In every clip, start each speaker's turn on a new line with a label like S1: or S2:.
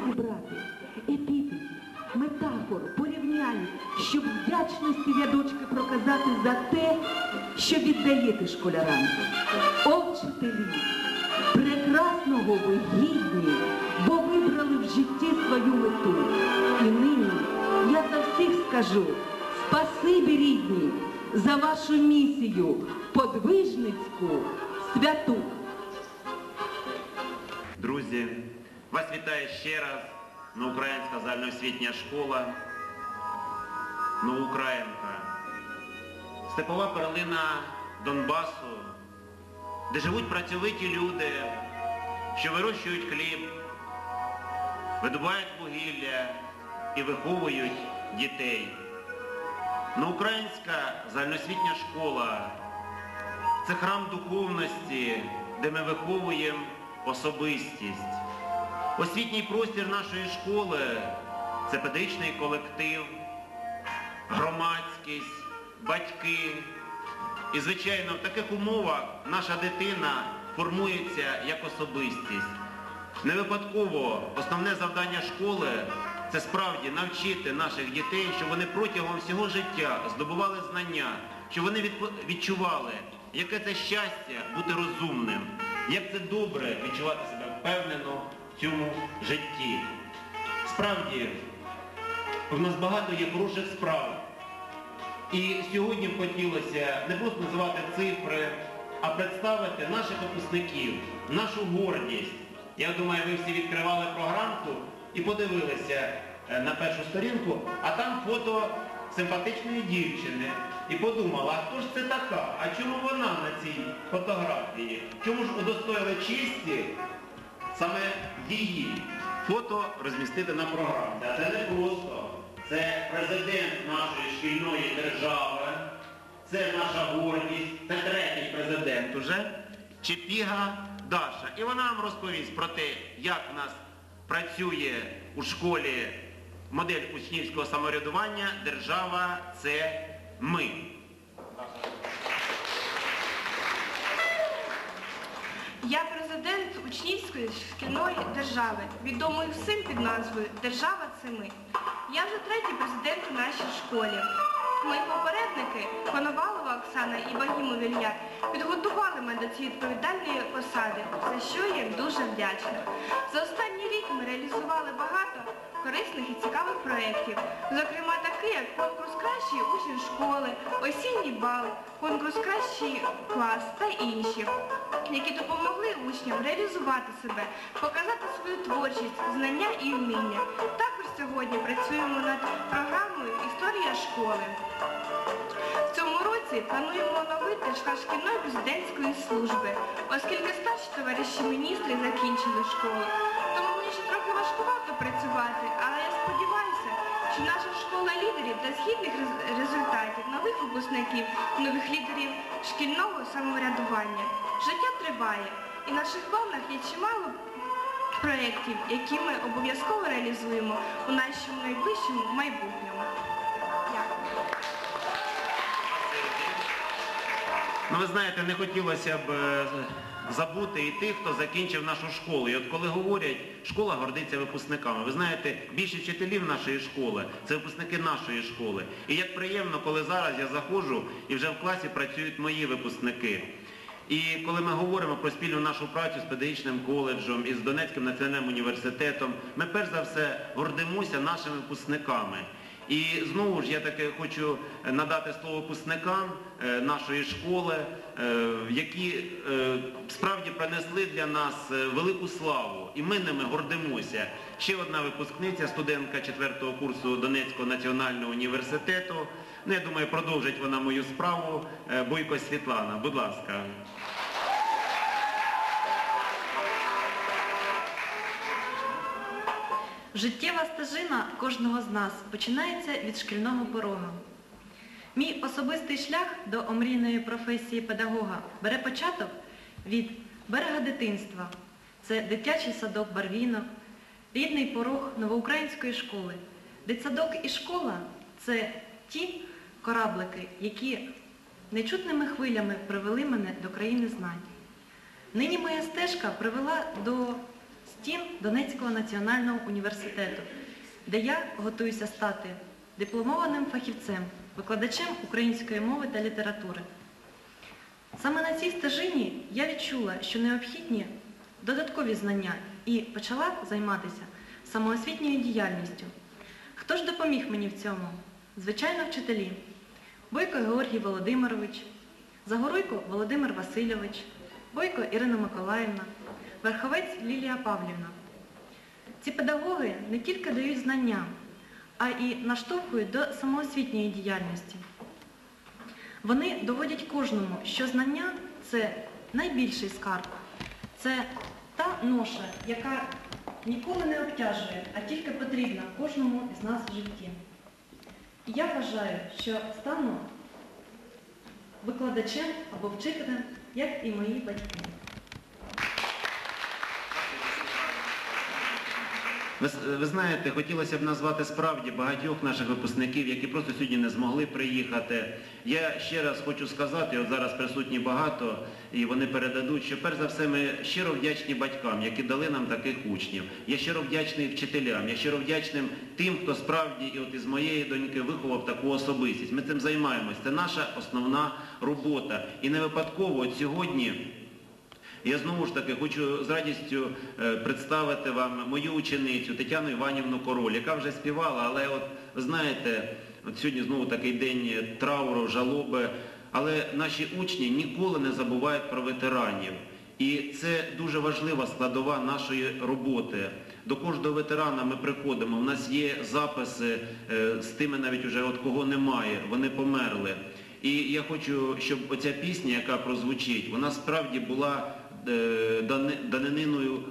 S1: підібрати епітет, метафор, порівнянь, щоб вдячності рядочки проказати за те, що віддаєте школярам. О, вчителі, прекрасного ви гідні, бо вибрали в житті свою мету. І нині я за всіх скажу спасибі рідні за вашу місію подвижницьку святу.
S2: Друзі, вас вітає ще раз Новоукраїнська загальноосвітня школа, Новоукраїнка, степова перлина Донбасу, де живуть працьовиті люди, що вирощують хліб, видобувають вугілля і виховують дітей. Новоукраїнська загальноосвітня школа це храм духовності, де ми виховуємо особистість. Освітній простір нашої школи це педагогічний колектив, громадськість, батьки. І, звичайно, в таких умовах наша дитина формується як особистість. Не випадково основне завдання школи це справді навчити наших дітей, щоб вони протягом всього життя здобували знання, щоб вони відчували, яке це щастя бути розумним, як це добре відчувати себе впевнено цьому житті. Справді, в нас багато є хороших справ. І сьогодні б хотілося не просто називати цифри, а представити наших випускників, нашу гордість. Я думаю, ви всі відкривали програмку і подивилися е, на першу сторінку, а там фото симпатичної дівчини. І подумала, а хто ж це така? А чому вона на цій фотографії? Чому ж удостоїли честі саме її фото розмістити на програмі? А це не просто. Це президент нашої шкільної держави, це наша гордість, це третій президент уже, Чепіга Даша. І вона нам розповість про те, як в нас працює у школі модель учнівського самоврядування Держава це ми.
S3: Я президент учнівської шкільної держави, відомої всім під назвою Держава це ми. Я вже третій президент у нашій школі. Мої попередники, Коновалова Оксана і Багімов Ілля, підготували мене до цієї відповідальної посади, за що я їм дуже вдячна. За останній рік ми реалізували багато корисних і цікавих проєктів, зокрема як конкурс Кращий учень школи, осінній бал, конкурс Кращий клас та інші, які допомогли учням реалізувати себе, показати свою творчість, знання і вміння. Також сьогодні працюємо над програмою Історія школи. В цьому році плануємо оновити шлях шкільної президентської служби, оскільки старші товариші міністри закінчили школу. Рез- результатів, нових випускників, нових лідерів шкільного самоврядування. Життя триває, і в наших планах є чимало проєктів, які ми обов'язково реалізуємо у нашому найближчому майбутньому.
S2: Ну, ви знаєте, не хотілося б е, забути і тих, хто закінчив нашу школу. І от коли говорять, школа гордиться випускниками. Ви знаєте, більшість вчителів нашої школи це випускники нашої школи. І як приємно, коли зараз я заходжу і вже в класі працюють мої випускники. І коли ми говоримо про спільну нашу працю з педагогічним коледжем і з Донецьким національним університетом, ми перш за все гордимося нашими випускниками. І знову ж я таки хочу надати слово випускникам е, нашої школи, е, які е, справді принесли для нас велику славу. І ми ними гордимося. Ще одна випускниця, студентка 4-го курсу Донецького національного університету. Ну, я думаю, продовжить вона мою справу. Бойко Світлана, будь ласка.
S4: Життєва стежина кожного з нас починається від шкільного порога. Мій особистий шлях до омрійної професії педагога бере початок від берега дитинства. Це дитячий садок Барвінок, рідний порог новоукраїнської школи. Дитсадок і школа це ті кораблики, які нечутними хвилями привели мене до країни знань. Нині моя стежка привела до стін Донецького національного університету, де я готуюся стати дипломованим фахівцем, викладачем української мови та літератури. Саме на цій стежині я відчула, що необхідні додаткові знання і почала займатися самоосвітньою діяльністю. Хто ж допоміг мені в цьому? Звичайно, вчителі. Бойко Георгій Володимирович, Загоруйко Володимир Васильович, Бойко Ірина Миколаївна, Верховець Лілія Павлівна. Ці педагоги не тільки дають знання, а і наштовхують до самоосвітньої діяльності. Вони доводять кожному, що знання це найбільший скарб, це та ноша, яка ніколи не обтяжує, а тільки потрібна кожному із нас в житті. І я вважаю, що стану викладачем або вчителем, як і мої батьки.
S2: Ви, ви знаєте, хотілося б назвати справді багатьох наших випускників, які просто сьогодні не змогли приїхати. Я ще раз хочу сказати, от зараз присутні багато, і вони передадуть, що перш за все ми щиро вдячні батькам, які дали нам таких учнів. Я щиро вдячний вчителям, я щиро вдячним тим, хто справді і от із моєї доньки виховав таку особистість. Ми цим займаємось. Це наша основна робота. І не випадково от сьогодні. Я знову ж таки хочу з радістю е, представити вам мою ученицю Тетяну Іванівну Король, яка вже співала, але от знаєте, от сьогодні знову такий день трауру, жалоби, але наші учні ніколи не забувають про ветеранів. І це дуже важлива складова нашої роботи. До кожного ветерана ми приходимо, у нас є записи е, з тими навіть уже от кого немає, вони померли. І я хочу, щоб оця пісня, яка прозвучить, вона справді була данининою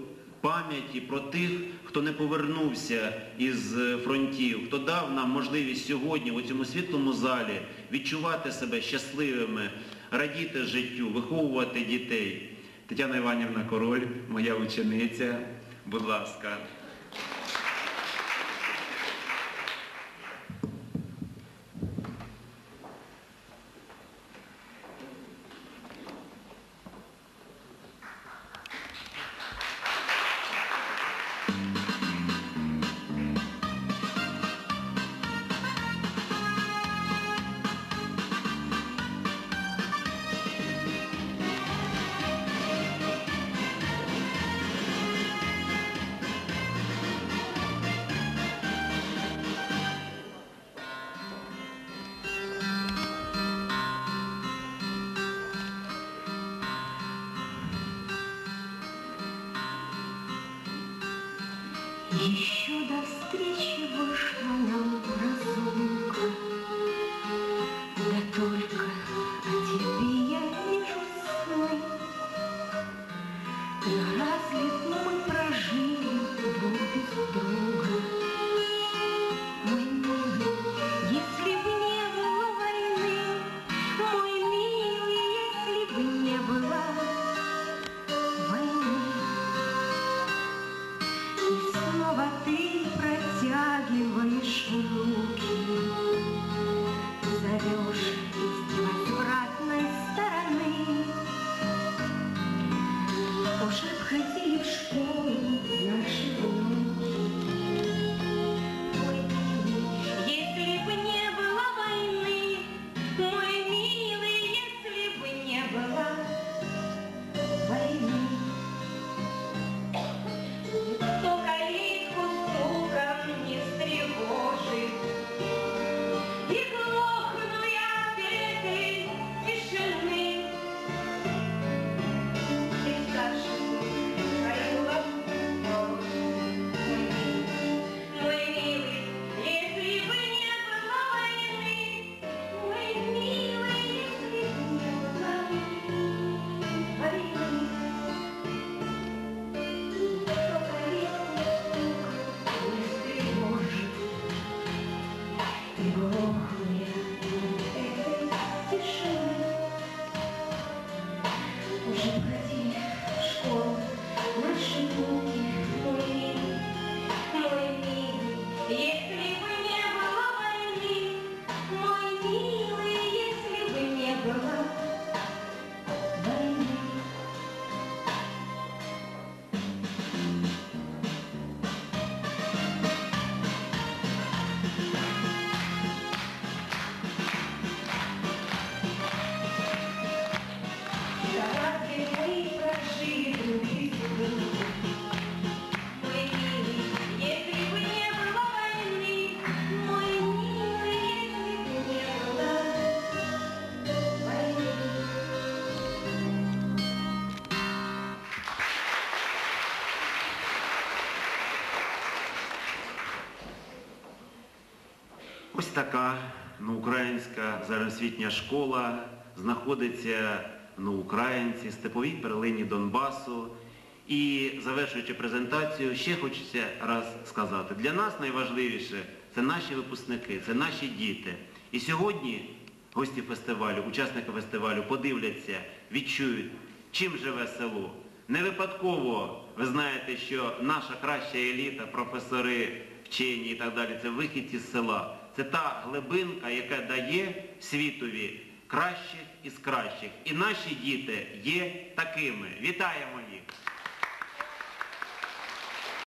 S2: пам'яті про тих, хто не повернувся із е, фронтів, хто дав нам можливість сьогодні у цьому світлому залі відчувати себе щасливими, радіти життю, виховувати дітей. Тетяна Іванівна Король, моя учениця, будь ласка.
S5: Mm-hmm.
S2: Ось така ну, українська загальноосвітня школа знаходиться ну, українці, степовій перлині Донбасу. І завершуючи презентацію, ще хочеться раз сказати, для нас найважливіше це наші випускники, це наші діти. І сьогодні гості фестивалю, учасники фестивалю подивляться, відчують, чим живе село. Не випадково ви знаєте, що наша краща еліта, професори, вчені і так далі, це вихідці з села. Це та глибинка, яка дає світові кращих із кращих. І наші діти є такими. Вітаємо!